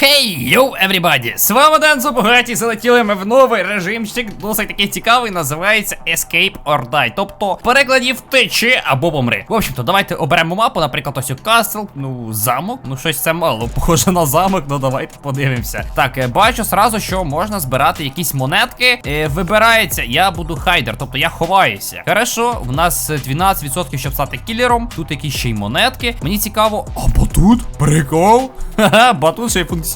Хей, йоу, everybody! З вами Дензо Богаті, залетіли ми в новий режимчик, досить такий цікавий, називається Escape or Die. Тобто, перекладі втечи або помри. В общем-то, давайте оберемо мапу, наприклад, ось у Кастл, ну, замок. Ну, щось це мало, похоже на замок, ну давайте подивимося. Так, е, бачу сразу, що можна збирати якісь монетки. Е, Вибирається, я буду хайдер, тобто я ховаюся. Хорошо, в нас е, 12%, щоб стати кілером. Тут якісь ще й монетки. Мені цікаво. А батут? Прикол? Ха-ха, батут ще й функціонує.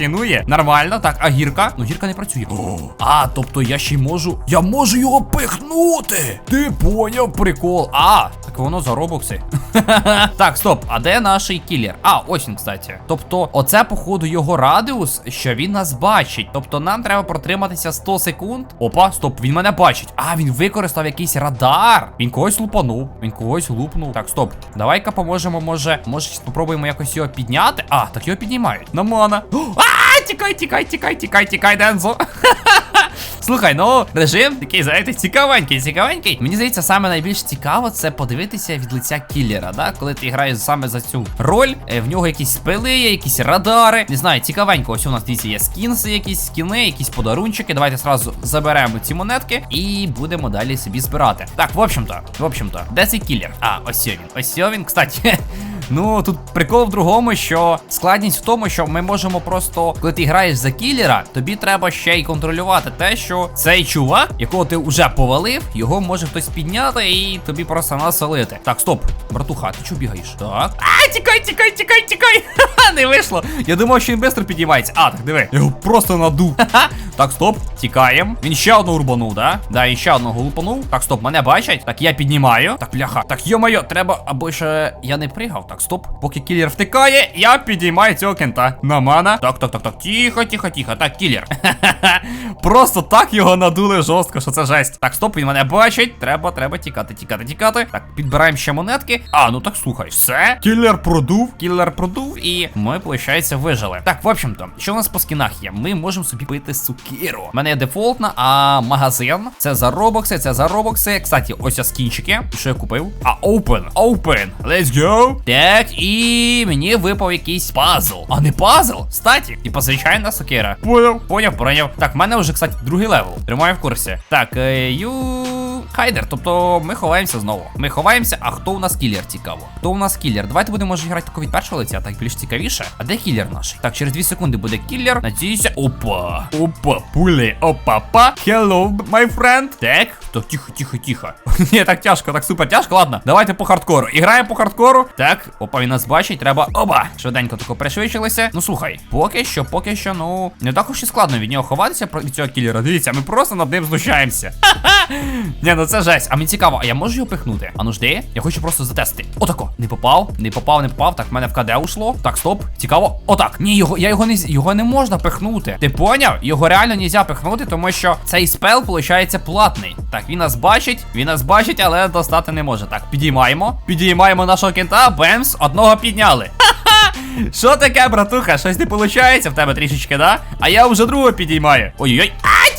Нормально, так, а гірка? Ну, гірка не працює. О, а, тобто я ще й можу. Я можу його пихнути. Ти поняв прикол. А, так воно за робокси. так, стоп, а де наш кілер? А, ось він, кстати. Тобто, оце, походу, його радіус, що він нас бачить. Тобто, нам треба протриматися 100 секунд. Опа, стоп, він мене бачить. А, він використав якийсь радар. Він когось лупанув. Він когось лупнув. Так, стоп. Давай-ка поможемо, може, може, спробуємо якось його підняти. А, так його піднімають. Намана. А, тікай, тікай, тікай, тікай, тікай, Дензо. Слухай, ну режим такий, знаєте, цікавенький, цікавенький. Мені здається, саме найбільш цікаво це подивитися від лиця кілера, да? Коли ти граєш саме за цю роль, е, в нього якісь спили, якісь радари. Не знаю, цікавенько. Ось у нас дивіться, є скінси, якісь скіни, якісь подарунчики. Давайте зразу заберемо ці монетки і будемо далі собі збирати. Так, в общем-то, в общем-то, де цей кілер? А, ось він. Ось він, кстати. Ну тут прикол в другому, що складність в тому, що ми можемо просто, коли ти граєш за кілера, тобі треба ще й контролювати те, що цей чувак, якого ти вже повалив, його може хтось підняти і тобі просто насолити. Так, стоп, братуха, ти чого бігаєш? Так. А, тікай, тікай, тікай, тікай. Не вийшло. Я думав, що він швидко підіймається. А, так диви. Я його просто надув. Так, стоп, тікаємо. Він ще одного рубанув, да? Да, він ще одного лупанув. Так, стоп, мене бачать. Так, я піднімаю. Так, бляха. Так, йо-моє, треба, аби ще я не пригав. Так, стоп. Поки кілер втикає, я підіймаю цього кента. На мана. Так, так, так, так. Тихо, тихо, тихо. Так, кілер. Просто так його надули жорстко, що це жесть. Так, стоп, він мене бачить. Треба, треба тікати, тікати, тікати. Так, підбираємо ще монетки. А, ну так слухай, все. Кілер продув. Кілер продув, і ми, виходить, вижили. Так, в общем-то, що у нас по скінах є? Ми можемо собі пити сукіру. У мене є дефолтна, а магазин. Це за робокси, це за робокси. Кстати, ось я скінчики. Що я купив? А, open, open. Let's go. Так, і мені випав якийсь пазл. А не пазл? Статі. Типа звичайна сокира. Поняв, поняв, поняв. Так, в мене вже, кстати, другий левел. Тримаю в курсі. Так, е, ю. Хайдер, тобто ми ховаємося знову. Ми ховаємося, а хто у нас кілер цікаво? Хто у нас кілер? Давайте будемо може грати від першого лиця, так більш цікавіше. А де кілер наш? Так, через 2 секунди буде кілер. Надіюся. Опа. Опа, пулі. Опа, па. Hello, my friend. Так. Так, тихо, тихо, тихо. Ні, так тяжко, так супер тяжко. Ладно, давайте по хардкору. Іграємо по хардкору. Так, опа, він нас бачить. Треба. Оба! Швиденько тако пришвидшилися. Ну слухай, поки що, поки що, ну не так уж і складно від нього ховатися від цього кілера. Дивіться, ми просто над ним знущаємося. Ні, ну це жесть. А мені цікаво, а я можу його пихнути? А ну жди, я хочу просто затестити. Отако. Не попав, не попав, не попав. Так, в мене в КД ушло. Так, стоп. Цікаво. Отак. Ні, його я його не його не можна пихнути. Ти поняв? Його реально нельзя пихнути, тому що цей спел, виходить, платний. Так, він нас бачить, він нас бачить, але достати не може. Так, підіймаємо. Підіймаємо нашого кента. Бемс, одного підняли. Що таке, братуха? Щось не виходить в тебе трішечки, да? А я вже другого підіймаю. Ой-ой-ой.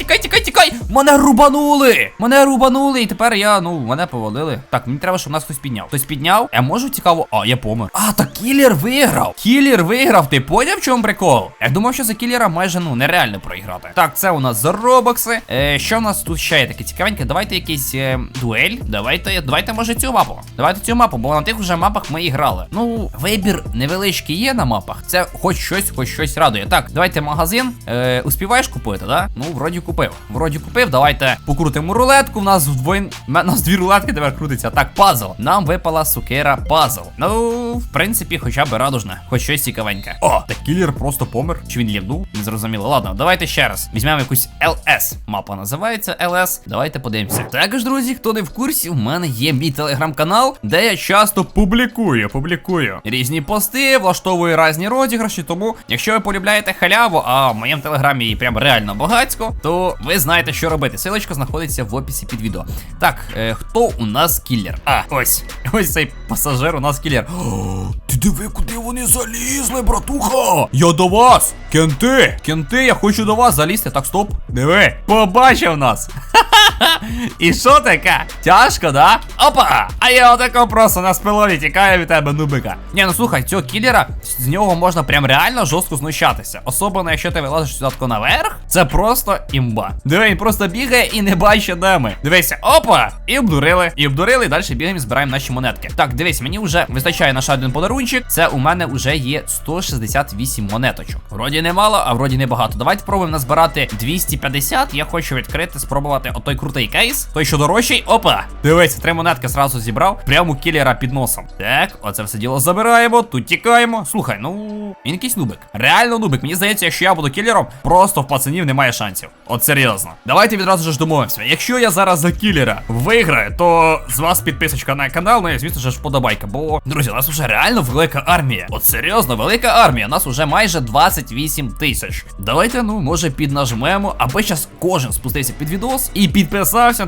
Тікай, тікай, тікай! Мене рубанули! Мене рубанули, і тепер я, ну, мене повалили. Так, мені треба, щоб нас хтось підняв. Хтось підняв? Я можу цікаво. А, я помер. А, так кілер виграв. Кілер виграв. Ти поняв, в чому прикол? Я думав, що за кілера майже ну нереально проіграти. Так, це у нас за робокси. Е, що у нас тут ще є таке цікавеньке? Давайте якийсь е, дуель. Давайте, давайте, може, цю мапу. Давайте цю мапу, бо на тих вже мапах ми і грали. Ну, вибір невеличкий є на мапах. Це хоч щось, хоч щось радує. Так, давайте магазин. Е, успіваєш купити, да? Ну, вроді купив. Вроді купив. Давайте покрутимо рулетку. У нас вдвоєн. У нас дві рулетки тепер крутиться. Так, пазл. Нам випала сукера пазл. Ну, в принципі, хоча б радужне, хоч щось цікавеньке. О, так кілер просто помер. Чи він лівнув? Не зрозуміло. Ладно, давайте ще раз. Візьмемо якусь LS. Мапа називається LS. Давайте подивимося. Також, друзі, хто не в курсі, у мене є мій телеграм-канал, де я часто публікую, публікую різні пости, влаштовую різні розіграші. Тому, якщо ви полюбляєте халяву, а в моєму телеграмі її прям реально багацько, то ви знаєте, що робити. Силочка знаходиться в описі під відео. Так, е, хто у нас кілер? А, ось. Ось цей пасажир у нас кілер. Ти диви, куди вони залізли, братуха! Я до вас! Кенти! Кенти, я хочу до вас залізти. Так, стоп. Диви, побачив нас. І що таке? Тяжко, да? Опа! А я отако просто на спилові тікаю від тебе, нубика. Ні, ну слухай, цього кілера, з нього можна прям реально жорстко знущатися. Особливо, якщо ти вилазиш сюди наверх, це просто імба. Диви, він просто бігає і не бачить, де ми. Дивися, опа! І обдурили. І обдурили, і далі бігаємо і збираємо наші монетки. Так, дивись, мені вже вистачає на один подарунчик. Це у мене вже є 168 монеточок. Вроді немало, а вроді небагато. Давайте спробуємо назбирати 250. Я хочу відкрити, спробувати отой крутий кейс. Той, що дорожчий. Опа! Дивись, три монетки зразу зібрав. Прямо кілера під носом. Так, оце все діло забираємо. Тут тікаємо. Слухай, ну він якийсь нубик. Реально нубик. Мені здається, якщо я буду кілером, просто в пацанів немає шансів. От серйозно. Давайте відразу ж домовимося. Якщо я зараз за кілера виграю, то з вас підписочка на канал, ну і звісно ж вподобайка. Бо, друзі, у нас вже реально велика армія. От серйозно, велика армія. У нас уже майже 28 тисяч. Давайте, ну, може, піднажмемо, аби зараз кожен спустився під відос і підписався,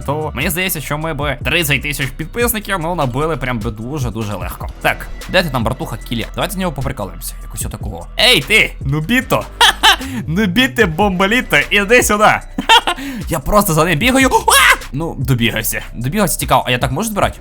то мені здається, що ми би 30 тисяч підписників, ну, набили прям би дуже-дуже легко. Так, де ти там, братуха, кілі? Давайте з нього поприкалуємося. Якось отакого. Ей, ти! Нубіто! Нубіте бомболіто, іди сюди! Я просто за ним бігаю. Ну, добігайся. Добігайся, цікаво. А я так можу збирати?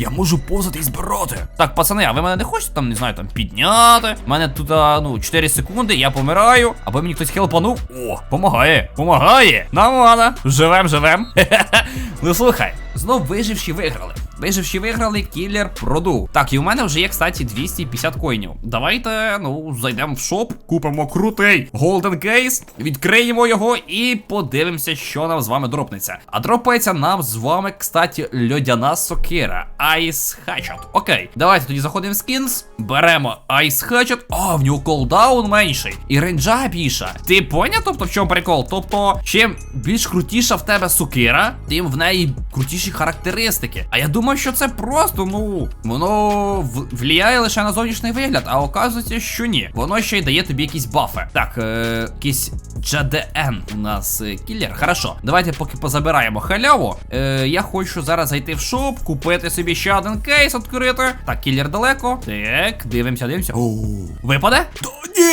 Я можу повзати і збирати. Так, пацани, а ви мене не хочете там, не знаю, там підняти? У мене тут, а, ну, 4 секунди, я помираю. Або мені хтось хелпанув. О, помагає, помагає. Нормально. Живем, живем. ну слухай, знов виживші виграли. Виживші виграли, кілер продув. Так, і у мене вже є, кстати, 250 коїнів. Давайте, ну, зайдемо в шоп, купимо крутий Golden Case, відкриємо його і подивимося, що нам з вами дропнеться. А дропається нам з вами, кстати, льодяна сокира. Ice Hatchet. Окей, давайте тоді заходимо в скінс, беремо Ice Hatchet. О, в нього колдаун менший. І рейнджа більша. Ти поняв, тобто в чому прикол? Тобто, чим більш крутіша в тебе сокира, тим в неї aí, крутіші характеристики. А я думав, що це просто, ну, воно в- лише на зовнішній вигляд, а оказується, що ні. Воно ще й дає тобі якісь бафи. Так, е, якийсь JDN у нас е, кілер. Хорошо, давайте поки позабираємо халяву. Е, я хочу зараз зайти в шоп, купити собі ще один кейс відкрити. Так, кілер далеко. Так, дивимося, дивимося. Випаде? Ні!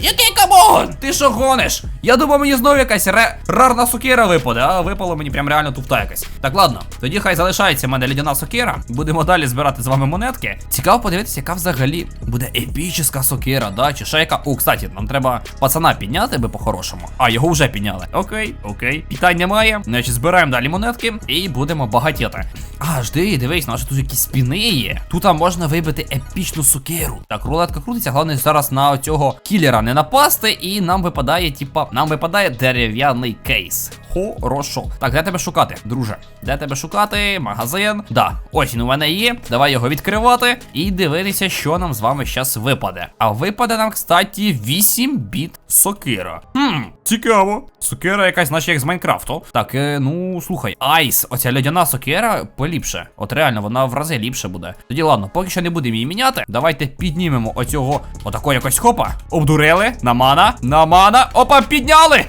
Який камон? Ти що гониш? Я думав, мені знову якась рарна сокира випаде, а випало мені прям реально туфта якась. Ладно, тоді хай залишається мене лідяна сокира. Будемо далі збирати з вами монетки. Цікаво подивитися, яка взагалі буде епічна сокира, да? Чи яка. О, кстати, нам треба пацана підняти би по-хорошому. А, його вже підняли. Окей, окей. Питань немає. Значить, збираємо далі монетки і будемо багатіти. А, жди, дивись, наші тут якісь спіни є. Тут можна вибити епічну сокиру. Так, рулетка крутиться, головне зараз на цього кілера не напасти, і нам випадає, типа, нам випадає дерев'яний кейс. Хорошо. Так, де тебе шукати, друже? Де тебе шукати? Магазин. Да, ось він у мене є. Давай його відкривати і дивитися, що нам з вами зараз випаде. А випаде нам, кстати, 8 біт сокира. Хм, цікаво. Сокира якась, наче як з Майнкрафту. Так, е, ну слухай, айс, оця льодяна сокира поліпше. От реально, вона в рази ліпше буде. Тоді ладно, поки що не будемо її міняти. Давайте піднімемо оцього отакого якось хопа. Обдурили. Намана, намана. Опа, підняли!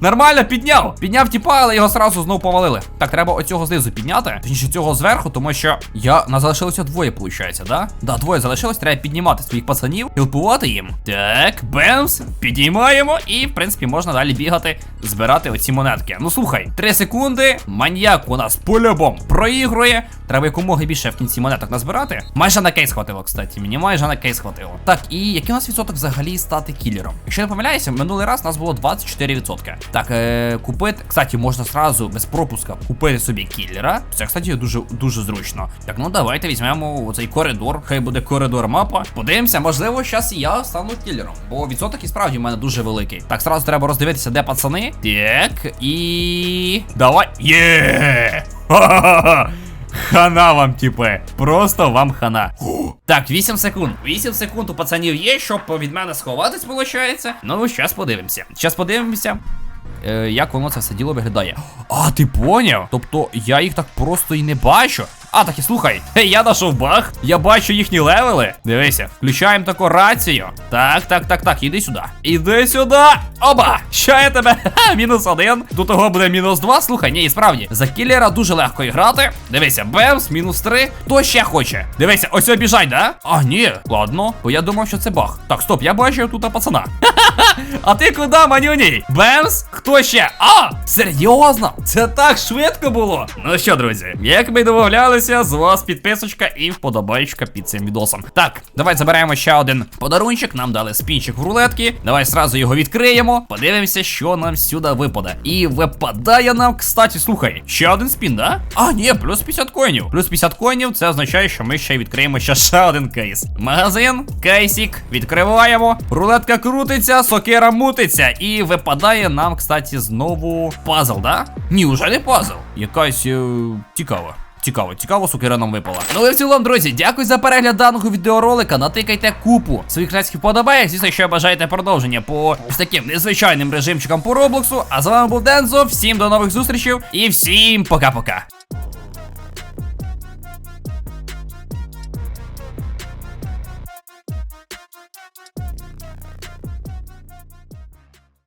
Нормально підняв. Підняв тіпа, але його сразу знову повалили. Так, треба оцього знизу підняти. Точніше цього зверху, тому що я нас залишилося двоє, виходить, да? Да, двоє залишилось, треба піднімати своїх пацанів, хілпувати їм. Так, бемс, підіймаємо, і, в принципі, можна далі бігати, збирати оці монетки. Ну слухай, 3 секунди. Маньяк у нас по-любому проігрує. Треба якомога більше в кінці монеток назбирати. Майже на кейс хватило, кстати. Мені майже на кейс хватило. Так, і який у нас відсоток взагалі стати кілером? Якщо не помиляюся, минулий раз нас було 24%. Так, е, купити. Кстати, можна сразу без пропуска купити собі кілера. Це, кстати, дуже дуже зручно. Так, ну давайте візьмемо оцей коридор. Хай буде коридор мапа. Подивимося, можливо, зараз я стану кілером. Бо відсоток і справді в мене дуже великий. Так, сразу треба роздивитися, де пацани. Так, і. Давай. Є! Ха-ха-ха! Хана вам, типи. Просто вам хана. Так, 8 секунд. 8 секунд у пацанів є, щоб від мене сховатись, виходить. Ну, зараз подивимося. Зараз подивимося. Е, як воно це все діло виглядає. А, ти поняв? Тобто я їх так просто і не бачу. А, так і слухай. Я знайшов баг. Я бачу їхні левели. Дивися, включаємо таку рацію. Так, так, так, так, іди сюди. Іди сюди. Оба! Що я тебе? Ха, мінус один. До того буде мінус два. Слухай, ні, і справді. За кілера дуже легко грати. Дивися, бемс, мінус три. Хто ще хоче? Дивися, ось обіжай, да? А, ні. Ладно, бо я думав, що це баг. Так, стоп, я бачив тут пацана. А ти куди, манюній? Бемс? Хто ще? А! Серйозно? Це так швидко було. Ну що, друзі, як ми домовлялися, з вас підписочка і вподобайка під цим відосом. Так, давай заберемо ще один подарунчик. Нам дали спінчик в рулетки. Давай сразу його відкриємо. Подивимося, що нам сюди випаде. І випадає нам, кстати, слухай, ще один спін, да? А, ні, плюс 50 коїнів. Плюс 50 коїнів, це означає, що ми ще відкриємо ще, ще один кейс. Магазин, кейсик, відкриваємо. Рулетка крутиться, сокира мутиться. І випадає нам, кстати, знову пазл, да? Ні, уже не пазл. Якась е, цікава. Цікаво, цікаво, сукера нам випала. Ну і в цілому, друзі, дякую за перегляд даного відеоролика. Натикайте купу своїх клятських подобаєк. Звісно, якщо бажаєте продовження по ось таким незвичайним режимчикам по Роблоксу. А з вами був Дензо. Всім до нових зустрічей і всім пока-пока.